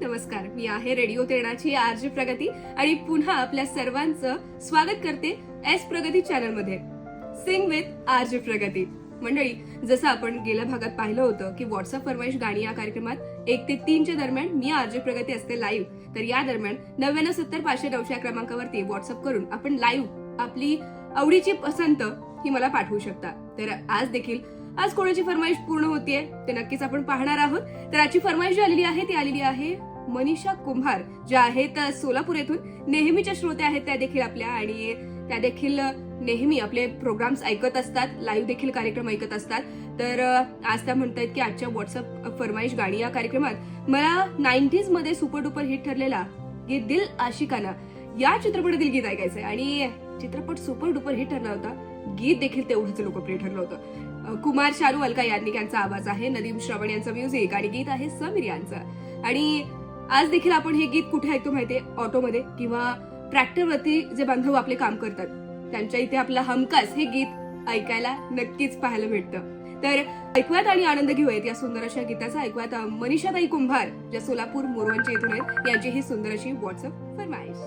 नमस्कार. मी आहे radio तेरणाची RG प्रगती आणि पुन्हा आपल्या सर्वांचं स्वागत करते एस प्रगती चॅनलमध्ये सिंग विथ आरजी प्रगती. मंडळी जसं आपण गेल्या भागात पाहिलं होतं की व्हॉट्सअप फरमाईश गाणी या कार्यक्रमात एक ते तीनच्या दरम्यान मी आरजी प्रगती असते लाईव्ह तर या दरम्यान नव्याण्णव सत्तर पाचशे नऊशे या क्रमांकावरती व्हॉट्सअप करून आपण लाईव्ह आपली आवडीची पसंत ही मला पाठवू शकता. तर आज देखील आज कोणाची फरमाईश पूर्ण होतीये ते नक्कीच आपण पाहणार आहोत. तर आजची फरमाईश जी आलेली आहे ती आलेली आहे मनीषा कुंभार ज्या आहेत सोलापूर येथून. नेहमीच्या श्रोत्या आहेत त्या देखील आपल्या आणि त्या देखील नेहमी आपले प्रोग्राम्स ऐकत असतात लाईव्ह देखील कार्यक्रम ऐकत असतात. तर आज त्या म्हणतायत की आजच्या व्हॉट्सअप फरमाईश गाणी या कार्यक्रमात. मला नाईन्टीजमध्ये सुपर डुपर हिट ठरलेला ये दिल आशिकाना या चित्रपटातील गीत ऐकायचंय. आणि चित्रपट सुपर डुपर हिट ठरला होता. गीत देखील तेवढंच लोकप्रिय ठरलं होतं. कुमार शारू अलका याज्ञिक यांचा आवाज आहे. नदीम श्रवण यांचं म्युझिक आणि गीत आहे समीर यांचं. आणि आज देखील आपण हे गीत कुठे ऐकतो माहितीये? ऑटोमध्ये किंवा ट्रॅक्टरवरती जे बांधव आपले काम करतात. त्यांच्या इथे आपला हमखास हे गीत ऐकायला नक्कीच पाहायला भेटतं तर ऐकूयात आणि आनंद घेऊयात या सुंदर अशा गीताचा. ऐकूयात मनीषाताई कुंभार ज्या सोलापूर मोरवंचे येथून आहेत. यांची ही सुंदर अशी व्हॉट्सअप फरमाईश.